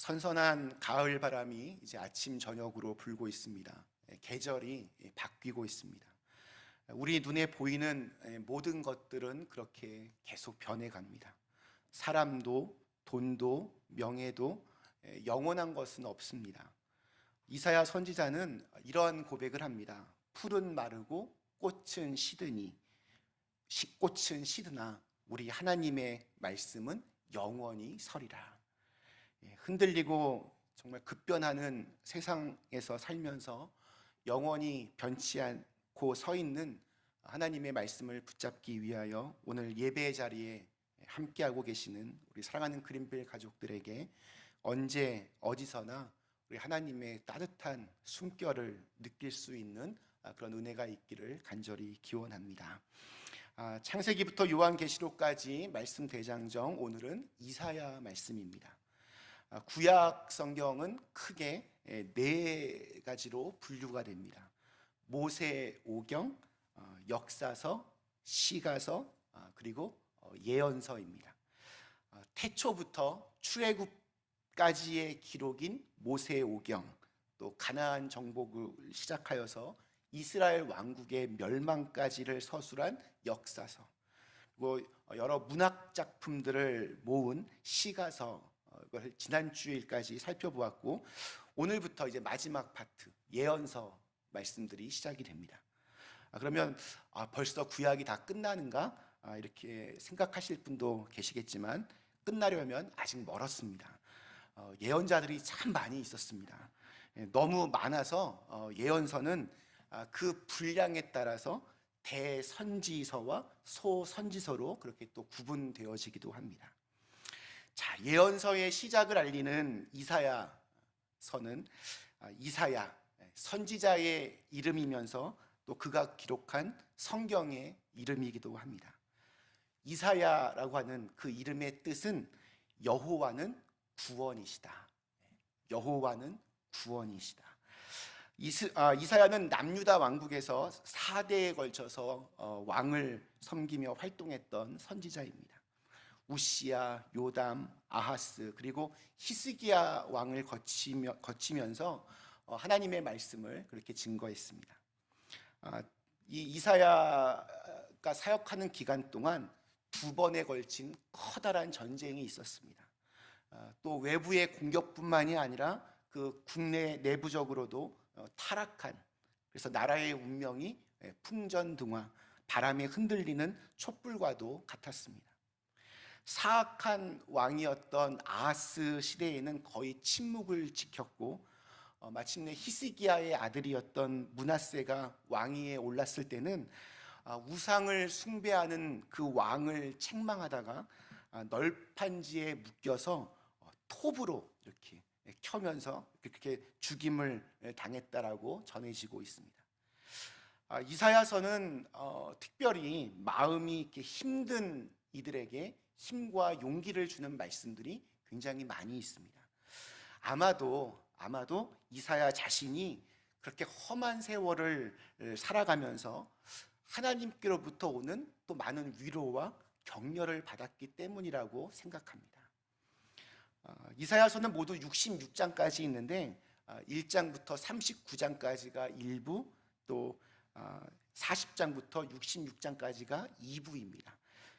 선선한 가을 바람이 이제 아침 저녁으로 불고 있습니다. 예, 계절이 예, 바뀌고 있습니다. 우리 눈에 보이는 예, 모든 것들은 그렇게 계속 변해갑니다. 사람도 돈도 명예도 예, 영원한 것은 없습니다. 이사야 선지자는 이러한 고백을 합니다. 풀은 마르고 꽃은 시드니 시- 꽃은 시드나 우리 하나님의 말씀은 영원히 서리라. 예, 흔들리고 정말 급변하는 세상에서 살면서 영원히 변치 않고 서 있는 하나님의 말씀을 붙잡기 위하여 오늘 예배 자리에 함께하고 계시는 우리 사랑하는 그린빌 가족들에게 언제 어디서나 우리 하나님의 따뜻한 숨결을 느낄 수 있는 아, 그런 은혜가 있기를 간절히 기원합니다. 아, 창세기부터 요한계시록까지 말씀 대장정 오늘은 이사야 말씀입니다. 아, 구약 성경은 크게 예, 네 가지로 분류가 됩니다. 모세 오경, 어, 역사서, 시가서, 아, 그리고 어, 예언서입니다. 아, 태초부터 출애굽까지의 기록인 모세 오경, 또 가나안 정복을 시작하여서 이스라엘 왕국의 멸망까지를 서술한 역사서, 그리고 여러 문학 작품들을 모은 시가서 어, 이걸 지난 주일까지 살펴보았고 오늘부터 이제 마지막 파트 예언서 말씀들이 시작이 됩니다. 아, 그러면 아, 벌써 구약이 다 끝나는가 아, 이렇게 생각하실 분도 계시겠지만 끝나려면 아직 멀었습니다. 어, 예언자들이 참 많이 있었습니다. 예, 너무 많아서 어, 예언서는 아, 그 분량에 따라서 대선지서와 소선지서로 그렇게 또 구분되어지기도 합니다. 자, 예언서의 시작을 알리는 이사야서는 아, 이사야 선지자의 이름이면서 또 그가 기록한 성경의 이름이기도 합니다. 이사야라고 하는 그 이름의 뜻은 여호와는 구원이시다. 여호와는 구원이시다. 이스, 아, 이사야는 남유다 왕국에서 4대에 걸쳐서 어, 왕을 섬기며 활동했던 선지자입니다. 우시야, 요담, 아하스 그리고 히스기야 왕을 거치며, 거치면서 어, 하나님의 말씀을 그렇게 증거했습니다. 아, 이 이사야가 사역하는 기간 동안 두 번에 걸친 커다란 전쟁이 있었습니다. 아, 또 외부의 공격뿐만이 아니라 그 국내 내부적으로도 어, 타락한 그래서 나라의 운명이 예, 풍전등화 바람에 흔들리는 촛불과도 같았습니다. 사악한 왕이었던 아하스 시대에는 거의 침묵을 지켰고 어, 마침내 히스기야의 아들이었던 문하세가 왕위에 올랐을 때는 아, 우상을 숭배하는 그 왕을 책망하다가 아, 널판지에 묶여서 어, 톱으로 이렇게 켜면서 그렇게 죽임을 당했다라고 전해지고 있습니다. 아, 이사야서는 어, 특별히 마음이 이렇게 힘든 이들에게 힘과 용기를 주는 말씀들이 굉장히 많이 있습니다. 아마도 아마도 이사야 자신이 그렇게 험한 세월을 살아가면서 하나님께로부터 오는 또 많은 위로와 격려를 받았기 때문이라고 생각합니다. 어, 이사야서는 모두 66장까지 있는데 1장부터 39장까지가 일부 또 40장부터 66장까지가 2부입니다.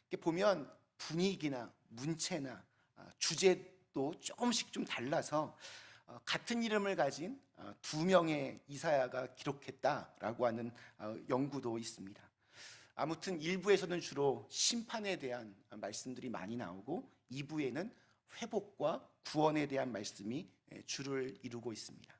이렇게 보면 분위기나 문체나 아, 주제도 조금씩 좀 달라서 어, 같은 이름을 가진 어, 두 명의 이사야가 기록했다라고 하는 어, 연구도 있습니다. 아무튼 1부에서는 주로 심판에 대한 말씀들이 많이 나오고 2부에는 회복과 구원에 대한 말씀이 예, 주를 이루고 있습니다.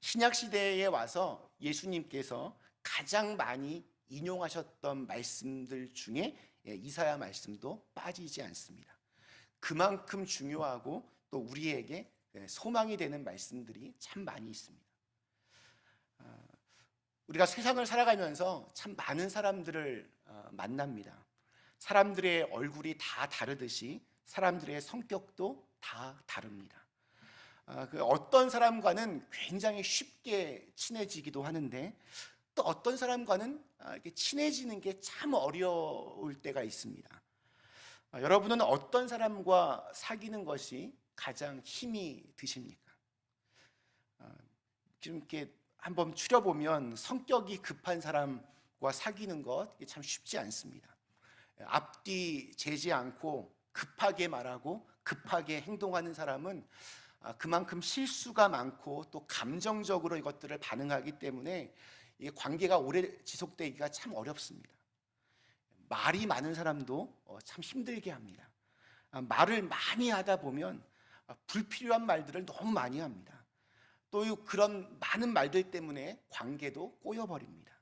신약 시대에 와서 예수님께서 가장 많이 인용하셨던 말씀들 중에 예, 이사야 말씀도 빠지지 않습니다. 그만큼 중요하고 또 우리에게 예, 소망이 되는 말씀들이 참 많이 있습니다. 아, 우리가 세상을 살아가면서 참 많은 사람들을 어, 만납니다. 사람들의 얼굴이 다 다르듯이 사람들의 성격도 다 다릅니다. 아, 그 어떤 사람과는 굉장히 쉽게 친해지기도 하는데 또 어떤 사람과는 아, 이렇게 친해지는 게 참 어려울 때가 있습니다. 아, 여러분은 어떤 사람과 사귀는 것이 가장 힘이 드십니까? 어, 지금 이렇게 한번 추려보면 성격이 급한 사람과 사귀는 것 참 쉽지 않습니다. 앞뒤 재지 않고 급하게 말하고 급하게 행동하는 사람은 아, 그만큼 실수가 많고 또 감정적으로 이것들을 반응하기 때문에 이 관계가 오래 지속되기가 참 어렵습니다. 말이 많은 사람도 어, 참 힘들게 합니다. 아, 말을 많이 하다 보면 아, 불필요한 말들을 너무 많이 합니다. 또 그런 많은 말들 때문에 관계도 꼬여버립니다.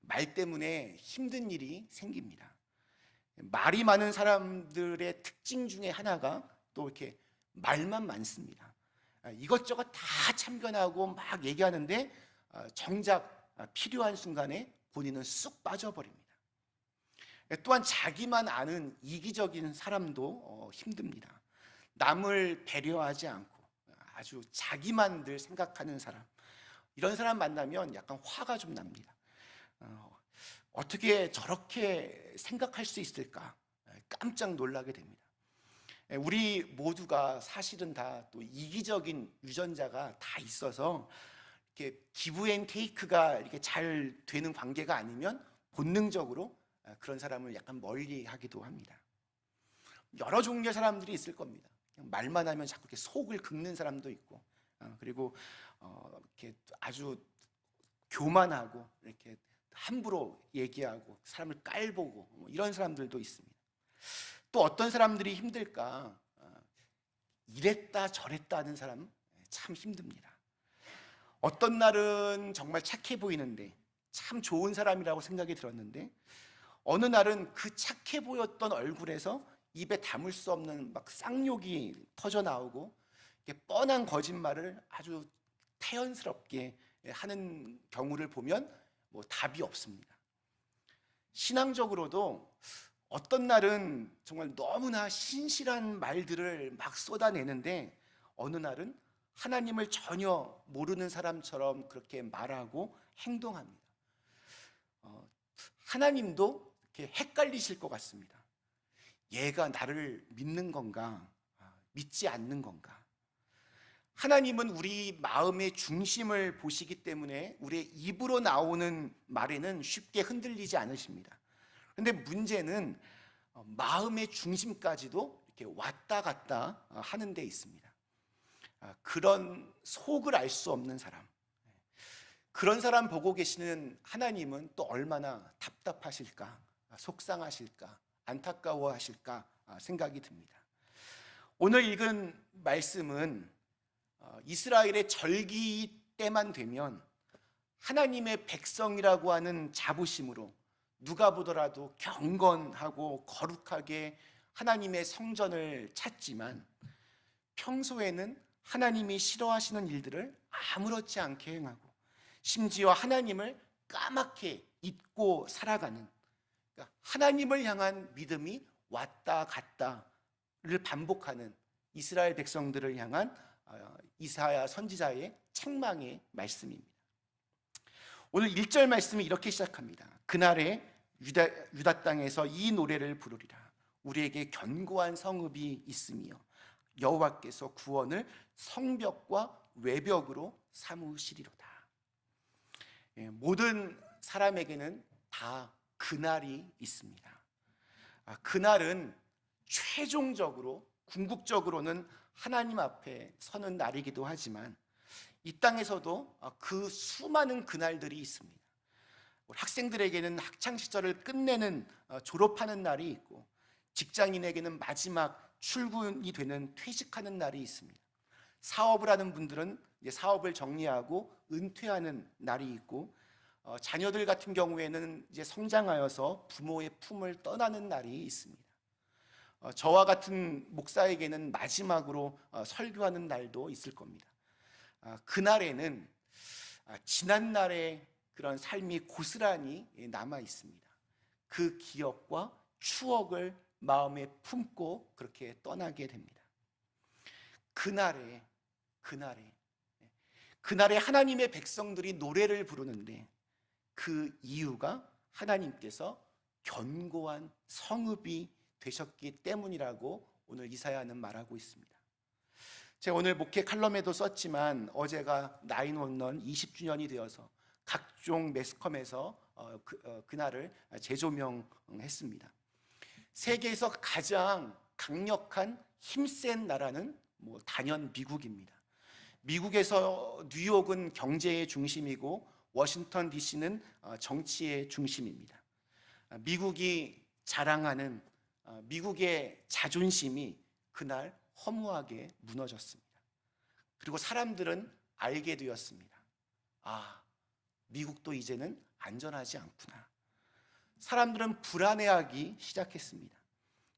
말 때문에 힘든 일이 생깁니다. 말이 많은 사람들의 특징 중에 하나가 또 이렇게 말만 많습니다. 아, 이것저것 다 참견하고 막 얘기하는데 아, 정작 아, 필요한 순간에 본인은 쑥 빠져버립니다. 또한 자기만 아는 이기적인 사람도 어, 힘듭니다. 남을 배려하지 않고 아주 자기만 늘 생각하는 사람 이런 사람 만나면 약간 화가 좀 납니다. 어, 어떻게 저렇게 생각할 수 있을까 깜짝 놀라게 됩니다. 우리 모두가 사실은 다 또 이기적인 유전자가 다 있어서 이렇게 기브 앤 테이크가 이렇게 잘 되는 관계가 아니면 본능적으로 그런 사람을 약간 멀리 하기도 합니다. 여러 종류의 사람들이 있을 겁니다. 말만 하면 자꾸 이렇게 속을 긁는 사람도 있고, 어, 그리고 어, 이렇게 아주 교만하고 이렇게 함부로 얘기하고 사람을 깔보고 뭐 이런 사람들도 있습니다. 또 어떤 사람들이 힘들까? 어, 이랬다 저랬다 하는 사람 참 힘듭니다. 어떤 날은 정말 착해 보이는데 참 좋은 사람이라고 생각이 들었는데 어느 날은 그 착해 보였던 얼굴에서 입에 담을 수 없는 막 쌍욕이 터져 나오고 뻔한 거짓말을 아주 태연스럽게 하는 경우를 보면 뭐 답이 없습니다. 신앙적으로도 어떤 날은 정말 너무나 신실한 말들을 막 쏟아내는데 어느 날은 하나님을 전혀 모르는 사람처럼 그렇게 말하고 행동합니다. 어, 하나님도 이렇게 헷갈리실 것 같습니다. 얘가 나를 믿는 건가? 아, 믿지 않는 건가? 하나님은 우리 마음의 중심을 보시기 때문에 우리의 입으로 나오는 말에는 쉽게 흔들리지 않으십니다. 근데 문제는 어, 마음의 중심까지도 이렇게 왔다 갔다 어, 하는 데 있습니다. 아, 그런 속을 알 수 없는 사람. 그런 사람 보고 계시는 하나님은 또 얼마나 답답하실까, 아, 속상하실까, 안타까워하실까 아, 생각이 듭니다. 오늘 읽은 말씀은 어, 이스라엘의 절기 때만 되면 하나님의 백성이라고 하는 자부심으로 누가 보더라도 경건하고 거룩하게 하나님의 성전을 찾지만 평소에는 하나님이 싫어하시는 일들을 아무렇지 않게 행하고 심지어 하나님을 까맣게 잊고 살아가는 그러니까 하나님을 향한 믿음이 왔다 갔다를 반복하는 이스라엘 백성들을 향한 어, 이사야 선지자의 책망의 말씀입니다. 오늘 1절 말씀이 이렇게 시작합니다. 그날에 유다, 유다 땅에서 이 노래를 부르리라. 우리에게 견고한 성읍이 있으며 여호와께서 구원을 성벽과 외벽으로 삼으시리로다. 예, 모든 사람에게는 다 그날이 있습니다. 아, 그날은 최종적으로 궁극적으로는 하나님 앞에 서는 날이기도 하지만 이 땅에서도 아, 그 수많은 그날들이 있습니다. 학생들에게는 학창 시절을 끝내는 어, 졸업하는 날이 있고 직장인에게는 마지막 출근이 되는 퇴직하는 날이 있습니다. 사업을 하는 분들은 이제 사업을 정리하고 은퇴하는 날이 있고 어, 자녀들 같은 경우에는 이제 성장하여서 부모의 품을 떠나는 날이 있습니다. 어, 저와 같은 목사에게는 마지막으로 어, 설교하는 날도 있을 겁니다. 아, 그날에는 아, 지난 날의 그런 삶이 고스란히 남아 있습니다. 그 기억과 추억을 마음에 품고 그렇게 떠나게 됩니다. 그날에 그날에 그날에 하나님의 백성들이 노래를 부르는데 그 이유가 하나님께서 견고한 성읍이 되셨기 때문이라고 오늘 이사야는 말하고 있습니다. 제가 오늘 목회 칼럼에도 썼지만 어제가 나인원런 20주년이 되어서 각종 매스컴에서 어, 그, 어, 그날을 재조명했습니다. 세계에서 가장 강력한 힘센 나라는 뭐 단연 미국입니다. 미국에서 뉴욕은 경제의 중심이고 워싱턴 DC는 어, 정치의 중심입니다. 아, 미국이 자랑하는 어, 미국의 자존심이 그날 허무하게 무너졌습니다. 그리고 사람들은 알게 되었습니다. 아, 미국도 이제는 안전하지 않구나. 사람들은 불안해하기 시작했습니다.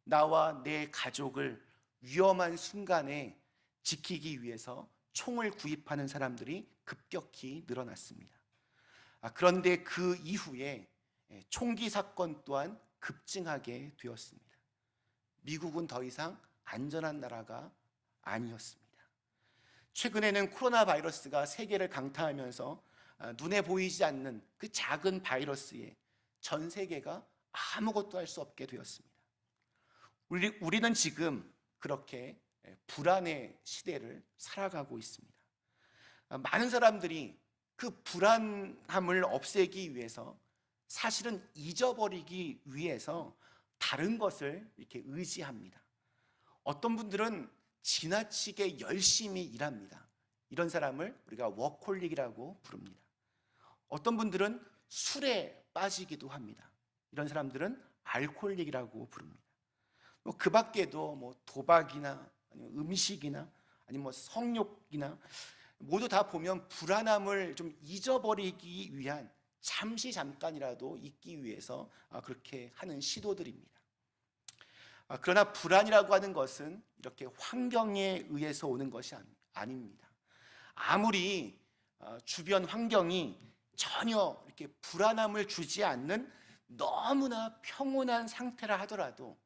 나와 내 가족을 위험한 순간에 지키기 위해서 총을 구입하는 사람들이 급격히 늘어났습니다. 아, 그런데 그 이후에 예, 총기 사건 또한 급증하게 되었습니다. 미국은 더 이상 안전한 나라가 아니었습니다. 최근에는 코로나 바이러스가 세계를 강타하면서 아, 눈에 보이지 않는 그 작은 바이러스에 전 세계가 아무것도 할 수 없게 되었습니다. 우리, 우리는 지금 그렇게 예, 불안의 시대를 살아가고 있습니다. 아, 많은 사람들이 그 불안함을 없애기 위해서 사실은 잊어버리기 위해서 다른 것을 이렇게 의지합니다. 어떤 분들은 지나치게 열심히 일합니다. 이런 사람을 우리가 워콜릭이라고 부릅니다. 어떤 분들은 술에 빠지기도 합니다. 이런 사람들은 알코올릭이라고 부릅니다. 뭐 그 밖에도 뭐 도박이나 음식이나 아니면 뭐 성욕이나 모두 다 보면 불안함을 좀 잊어버리기 위한 잠시 잠깐이라도 있기 위해서 아, 그렇게 하는 시도들입니다. 아, 그러나 불안이라고 하는 것은 이렇게 환경에 의해서 오는 것이 아닙니다. 아무리 어, 주변 환경이 전혀 이렇게 불안함을 주지 않는 너무나 평온한 상태라 하더라도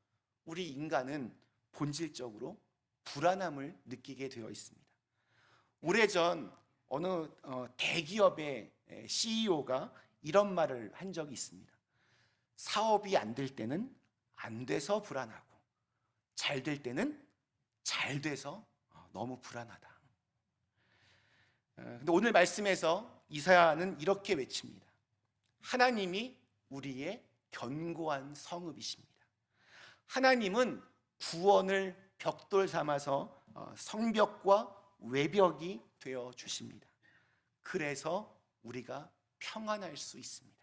우리 인간은 본질적으로 불안함을 느끼게 되어 있습니다. 오래전 어느 어, 대기업의 CEO가 이런 말을 한 적이 있습니다. 사업이 안 될 때는 안 돼서 불안하고 잘 될 때는 잘 돼서 어, 너무 불안하다. 어, 근데 오늘 말씀에서 이사야는 이렇게 외칩니다. 하나님이 우리의 견고한 성읍이십니다. 하나님은 구원을 벽돌 삼아서 어, 성벽과 외벽이 되어 주십니다. 그래서 우리가 평안할 수 있습니다.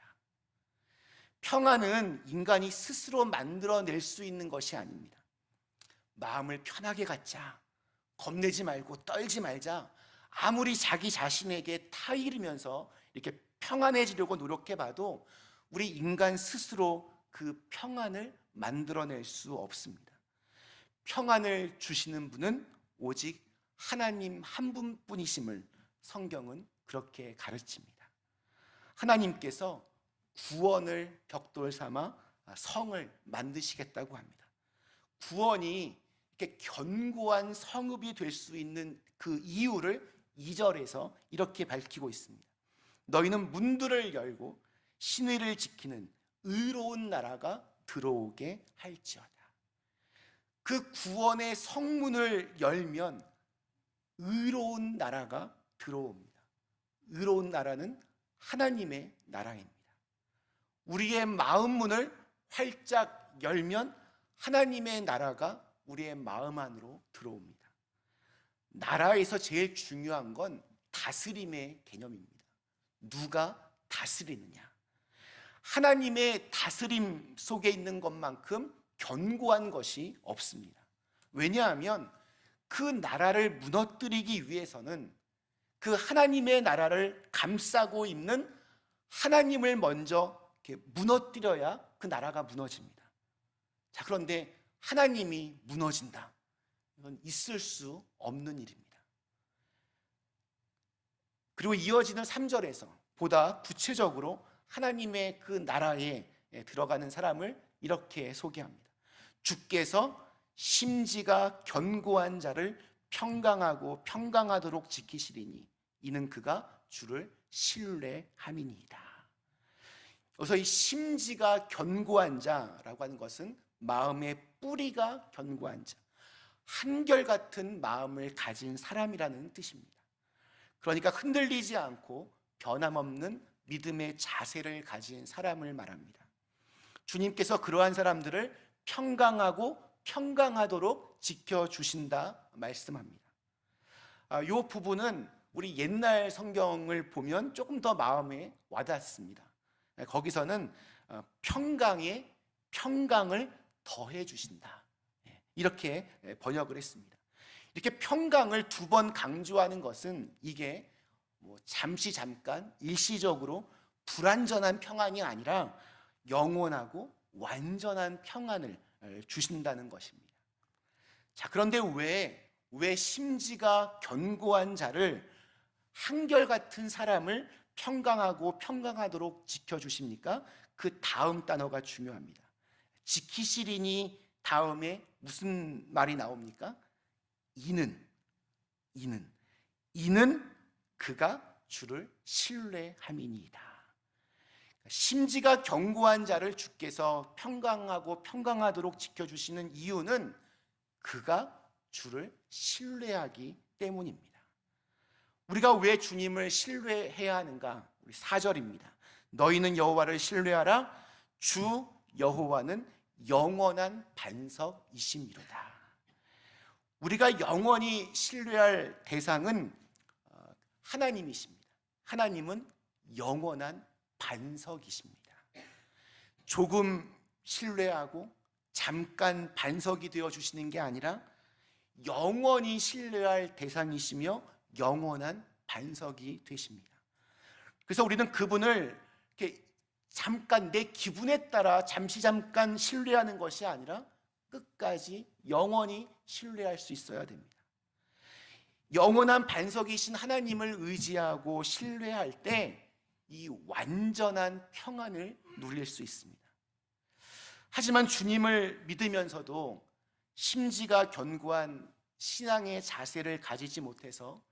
평안은 인간이 스스로 만들어낼 수 있는 것이 아닙니다. 마음을 편하게 갖자. 겁내지 말고 떨지 말자. 아무리 자기 자신에게 타이르면서 이렇게 평안해지려고 노력해봐도 우리 인간 스스로 그 평안을 만들어낼 수 없습니다. 평안을 주시는 분은 오직 하나님 한 분뿐이심을 성경은 그렇게 가르칩니다. 하나님께서 구원을 벽돌 삼아 성을 만드시겠다고 합니다. 구원이 이렇게 견고한 성읍이 될 수 있는 그 이유를 2절에서 이렇게 밝히고 있습니다. 너희는 문들을 열고 신의를 지키는 의로운 나라가 들어오게 할지어다. 그 구원의 성문을 열면 의로운 나라가 들어옵니다. 의로운 나라는 하나님의 나라입니다. 우리의 마음 문을 활짝 열면 하나님의 나라가 우리의 마음 안으로 들어옵니다. 나라에서 제일 중요한 건 다스림의 개념입니다. 누가 다스리느냐. 하나님의 다스림 속에 있는 것만큼 견고한 것이 없습니다. 왜냐하면 그 나라를 무너뜨리기 위해서는 그 하나님의 나라를 감싸고 있는 하나님을 먼저 무너뜨려야 그 나라가 무너집니다. 자, 그런데 하나님이 무너진다. 이건 있을 수 없는 일입니다. 그리고 이어지는 3절에서 보다 구체적으로 하나님의 그 나라에 들어가는 사람을 이렇게 소개합니다. 주께서 심지가 견고한 자를 평강하고 평강하도록 지키시리니 이는 그가 주를 신뢰함이니이다. 그래서 이 심지가 견고한 자라고 하는 것은 마음의 뿌리가 견고한 자. 한결같은 마음을 가진 사람이라는 뜻입니다. 그러니까 흔들리지 않고 변함없는 믿음의 자세를 가진 사람을 말합니다. 주님께서 그러한 사람들을 평강하고 평강하도록 지켜주신다 말씀합니다. 아, 이 부분은 우리 옛날 성경을 보면 조금 더 마음에 와닿습니다. 거기서는 어, 평강에 평강을 더해 주신다. 예, 이렇게 번역을 했습니다. 이렇게 평강을 두 번 강조하는 것은 이게 뭐 잠시 잠깐 일시적으로 불완전한 평안이 아니라 영원하고 완전한 평안을 주신다는 것입니다. 자, 그런데 왜, 왜 심지가 견고한 자를 한결같은 사람을 평강하고 평강하도록 지켜주십니까? 그 다음 단어가 중요합니다. 지키시리니 다음에 무슨 말이 나옵니까? 이는, 이는, 이는 그가 주를 신뢰함이니이다. 심지가 견고한 자를 주께서 평강하고 평강하도록 지켜주시는 이유는 그가 주를 신뢰하기 때문입니다. 우리가 왜 주님을 신뢰해야 하는가? 우리 4절입니다. 너희는 여호와를 신뢰하라. 주 여호와는 영원한 반석이심이로다. 우리가 영원히 신뢰할 대상은 어, 하나님이십니다. 하나님은 영원한 반석이십니다. 조금 신뢰하고 잠깐 반석이 되어 주시는 게 아니라 영원히 신뢰할 대상이시며 영원한 반석이 되십니다. 그래서 우리는 그분을 이렇게 잠깐 내 기분에 따라 잠시 잠깐 신뢰하는 것이 아니라 끝까지 영원히 신뢰할 수 있어야 됩니다. 영원한 반석이신 하나님을 의지하고 신뢰할 때 이 완전한 평안을 누릴 수 있습니다. 하지만 주님을 믿으면서도 심지가 견고한 신앙의 자세를 가지지 못해서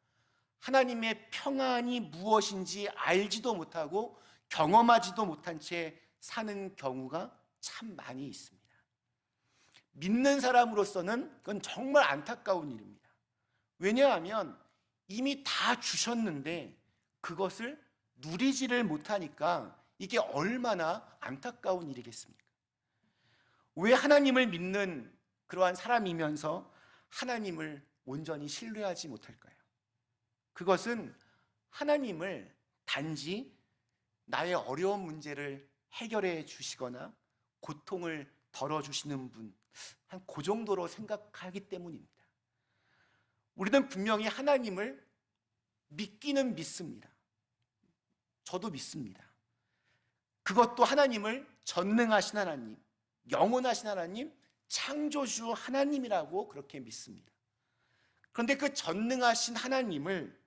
하나님의 평안이 무엇인지 알지도 못하고 경험하지도 못한 채 사는 경우가 참 많이 있습니다. 믿는 사람으로서는 그건 정말 안타까운 일입니다. 왜냐하면 이미 다 주셨는데 그것을 누리지를 못하니까 이게 얼마나 안타까운 일이겠습니까? 왜 하나님을 믿는 그러한 사람이면서 하나님을 온전히 신뢰하지 못할까요? 그것은 하나님을 단지 나의 어려운 문제를 해결해 주시거나 고통을 덜어 주시는 분, 한 그 정도로 생각하기 때문입니다. 우리는 분명히 하나님을 믿기는 믿습니다. 저도 믿습니다. 그것도 하나님을 전능하신 하나님, 영원하신 하나님, 창조주 하나님이라고 그렇게 믿습니다. 그런데 그 전능하신 하나님을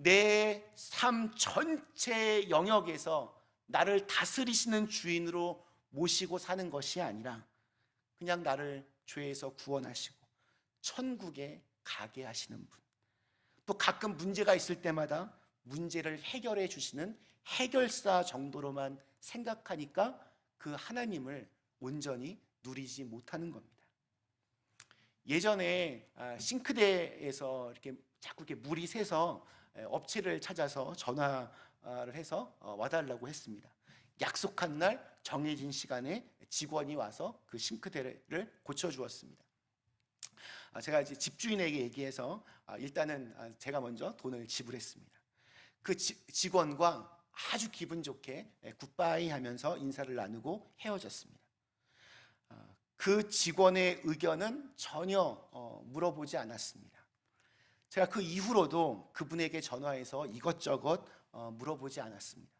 내 삶 전체 영역에서 나를 다스리시는 주인으로 모시고 사는 것이 아니라 그냥 나를 죄에서 구원하시고 천국에 가게 하시는 분. 또 가끔 문제가 있을 때마다 문제를 해결해 주시는 해결사 정도로만 생각하니까 그 하나님을 온전히 누리지 못하는 겁니다. 예전에 아, 싱크대에서 이렇게 자꾸 이렇게 물이 새서 업체를 찾아서 전화를 해서 어, 와달라고 했습니다. 약속한 날 정해진 시간에 직원이 와서 그 싱크대를 고쳐주었습니다. 아, 제가 이제 집주인에게 얘기해서 아, 일단은 제가 먼저 돈을 지불했습니다. 그 직원과 아주 기분 좋게 굿바이 하면서 인사를 나누고 헤어졌습니다. 그 직원의 의견은 전혀 어, 물어보지 않았습니다. 제가 그 이후로도 그분에게 전화해서 이것저것 어, 물어보지 않았습니다.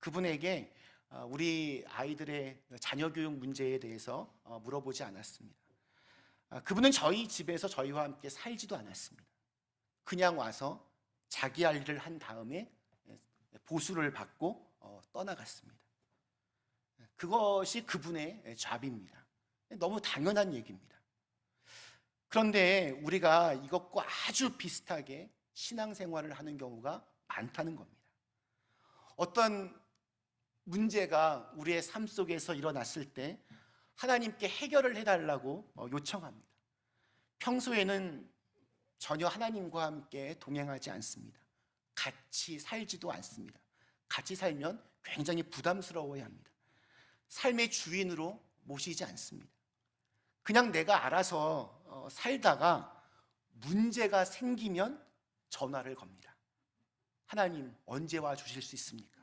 그분에게 어, 우리 아이들의 자녀 교육 문제에 대해서 물어보지 않았습니다. 아, 그분은 저희 집에서 저희와 함께 살지도 않았습니다. 그냥 와서 자기 할 일을 한 다음에 보수를 받고 떠나갔습니다. 그것이 그분의 잡입니다. 너무 당연한 얘기입니다. 그런데 우리가 이것과 아주 비슷하게 신앙생활을 하는 경우가 많다는 겁니다. 어떤 문제가 우리의 삶 속에서 일어났을 때 하나님께 해결을 해달라고 어, 요청합니다. 평소에는 전혀 하나님과 함께 동행하지 않습니다. 같이 살지도 않습니다. 같이 살면 굉장히 부담스러워야 합니다. 삶의 주인으로 모시지 않습니다. 그냥 내가 알아서 어, 살다가 문제가 생기면 전화를 겁니다. 하나님 언제 와 주실 수 있습니까?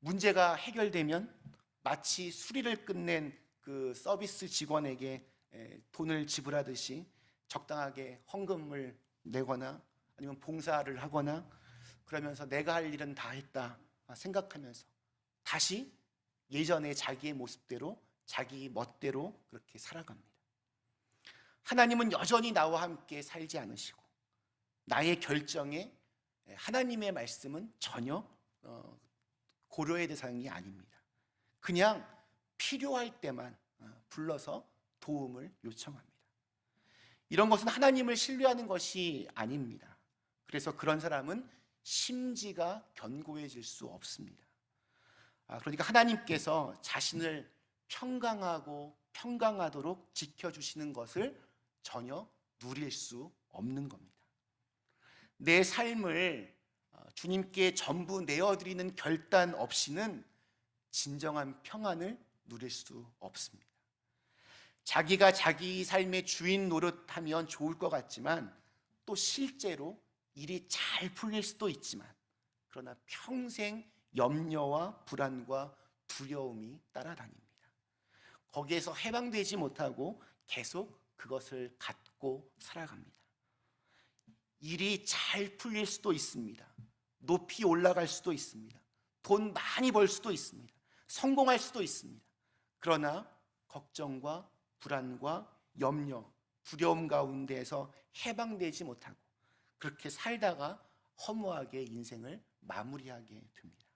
문제가 해결되면 마치 수리를 끝낸 그 서비스 직원에게 에, 돈을 지불하듯이 적당하게 헌금을 내거나 아니면 봉사를 하거나 그러면서 내가 할 일은 다 했다 생각하면서 다시 예전의 자기의 모습대로 자기 멋대로 그렇게 살아갑니다. 하나님은 여전히 나와 함께 살지 않으시고 나의 결정에 하나님의 말씀은 전혀 어, 고려의 대상이 아닙니다. 그냥 필요할 때만 어, 불러서 도움을 요청합니다. 이런 것은 하나님을 신뢰하는 것이 아닙니다. 그래서 그런 사람은 심지가 견고해질 수 없습니다. 아, 그러니까 하나님께서 자신을 평강하고 평강하도록 지켜주시는 것을 전혀 누릴 수 없는 겁니다. 내 삶을 어, 주님께 전부 내어드리는 결단 없이는 진정한 평안을 누릴 수 없습니다. 자기가 자기 삶의 주인 노릇하면 좋을 것 같지만 또 실제로 일이 잘 풀릴 수도 있지만 그러나 평생 염려와 불안과 두려움이 따라다닙니다. 거기에서 해방되지 못하고 계속 그것을 갖고 살아갑니다. 일이 잘 풀릴 수도 있습니다. 높이 올라갈 수도 있습니다. 돈 많이 벌 수도 있습니다. 성공할 수도 있습니다. 그러나 걱정과 불안과 염려, 두려움 가운데에서 해방되지 못하고 그렇게 살다가 허무하게 인생을 마무리하게 됩니다.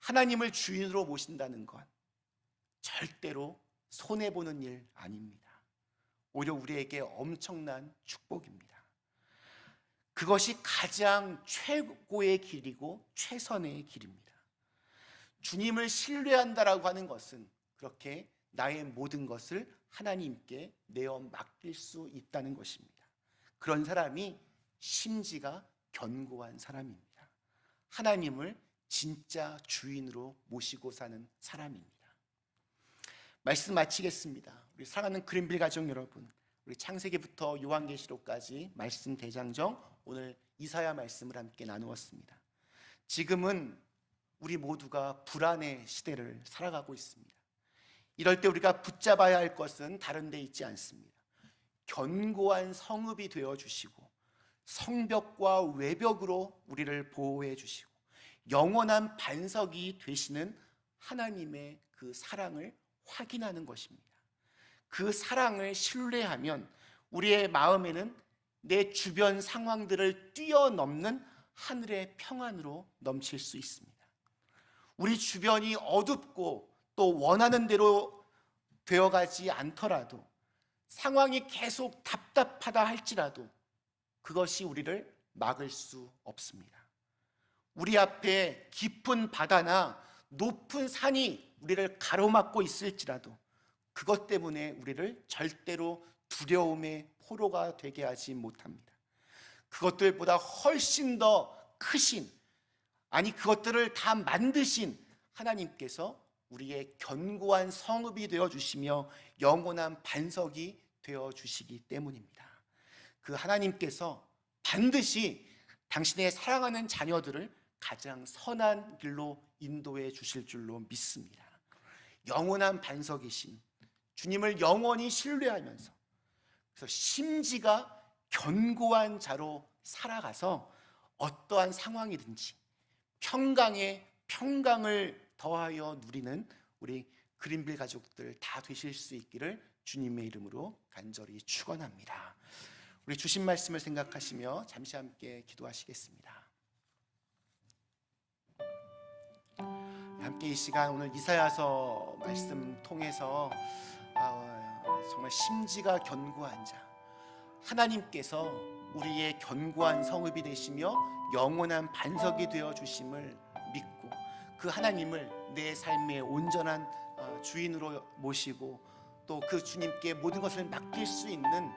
하나님을 주인으로 모신다는 것 절대로 손해보는 일 아닙니다. 오히려 우리에게 엄청난 축복입니다. 그것이 가장 최고의 길이고 최선의 길입니다. 주님을 신뢰한다라고 하는 것은 그렇게 나의 모든 것을 하나님께 내어 맡길 수 있다는 것입니다. 그런 사람이 심지가 견고한 사람입니다. 하나님을 진짜 주인으로 모시고 사는 사람입니다. 말씀 마치겠습니다. 우리 사랑하는 그린빌 가족 여러분, 우리 창세기부터 요한계시록까지 말씀 대장정 오늘 이사야 말씀을 함께 나누었습니다. 지금은 우리 모두가 불안의 시대를 살아가고 있습니다. 이럴 때 우리가 붙잡아야 할 것은 다른 데 있지 않습니다. 견고한 성읍이 되어 주시고 성벽과 외벽으로 우리를 보호해 주시고 영원한 반석이 되시는 하나님의 그 사랑을 확인하는 것입니다. 그 사랑을 신뢰하면 우리의 마음에는 내 주변 상황들을 뛰어넘는 하늘의 평안으로 넘칠 수 있습니다. 우리 주변이 어둡고 또 원하는 대로 되어가지 않더라도 상황이 계속 답답하다 할지라도 그것이 우리를 막을 수 없습니다. 우리 앞에 깊은 바다나 높은 산이 우리를 가로막고 있을지라도 그것 때문에 우리를 절대로 두려움의 포로가 되게 하지 못합니다. 그것들보다 훨씬 더 크신 아니 그것들을 다 만드신 하나님께서 우리의 견고한 성읍이 되어 주시며 영원한 반석이 되어 주시기 때문입니다. 그 하나님께서 반드시 당신의 사랑하는 자녀들을 가장 선한 길로 인도해 주실 줄로 믿습니다. 영원한 반석이신 주님을 영원히 신뢰하면서 그래서 심지가 견고한 자로 살아가서 어떠한 상황이든지 평강에 평강을 더하여 누리는 우리 그린빌 가족들 다 되실 수 있기를 주님의 이름으로 간절히 축원합니다. 우리 주신 말씀을 생각하시며 잠시 함께 기도하시겠습니다. 함께 이 시간 오늘 이사야서 말씀 통해서 아, 정말 심지가 견고한 자 하나님께서 우리의 견고한 성읍이 되시며 영원한 반석이 되어 주심을 믿고 그 하나님을 내 삶의 온전한 어, 주인으로 모시고 또 그 주님께 모든 것을 맡길 수 있는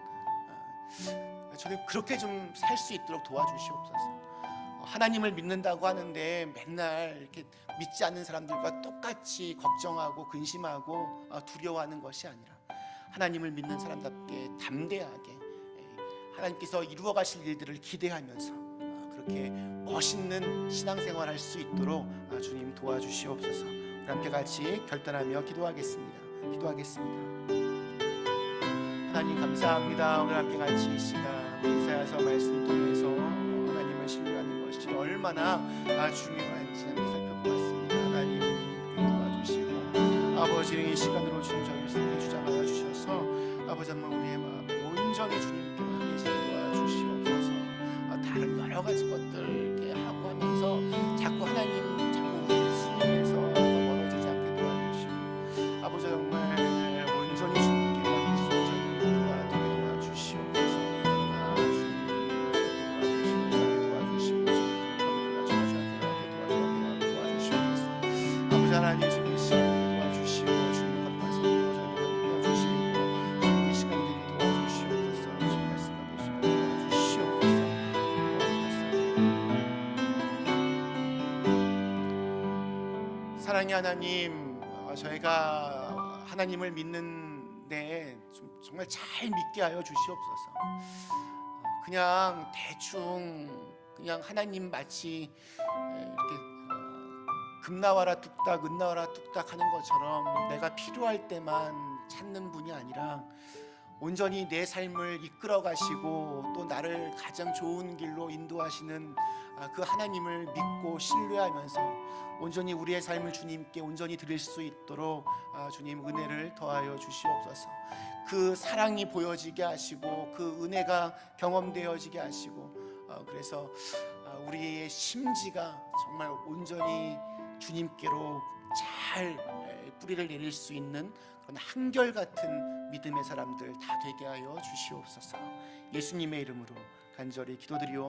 어, 저는 그렇게 좀 살 수 있도록 도와주시옵소서. 어, 하나님을 믿는다고 하는데 맨날 이렇게 믿지 않는 사람들과 똑같이 걱정하고 근심하고 어, 두려워하는 것이 아니라 하나님을 믿는 사람답게 담대하게 에, 하나님께서 이루어 가실 일들을 기대하면서 어, 그렇게 멋있는 신앙생활 할 수 있도록 어, 주님 도와주시옵소서. 함께 같이 결단하며 기도하겠습니다. 기도하겠습니다. 하나님 감사합니다. 오늘 함께 같이 이 시간 인사해서 말씀 통해서 얼마나 아, 중요한지 함께 살펴보았습니다. 하나님 도와주시고 아버지 이 시간으로 주님 저희를 세게 주장하여 주셔서 아버지 한번 우리의 마음 온전히 주님께 맡기시게 도와주시옵소서 아, 다른 여러 가지 것들 사랑의 하나님, 어, 저희가 하나님을 믿는데 좀 정말 잘 믿게 하여 주시옵소서. 어, 그냥 대충 그냥 하나님 마치 에, 이렇게 어, 금나와라 뚝딱, 은나와라 뚝딱 하는 것처럼 내가 필요할 때만 찾는 분이 아니라 온전히 내 삶을 이끌어 가시고 또 나를 가장 좋은 길로 인도하시는 아, 그 하나님을 믿고 신뢰하면서 온전히 우리의 삶을 주님께 온전히 드릴 수 있도록 아, 주님 은혜를 더하여 주시옵소서. 그 사랑이 보여지게 하시고 그 은혜가 경험되어지게 하시고 어, 그래서 아, 우리의 심지가 정말 온전히 주님께로 잘 에, 뿌리를 내릴 수 있는 그런 한결 같은 믿음의 사람들 다 되게 하여 주시옵소서. 예수님의 이름으로 간절히 기도드리오.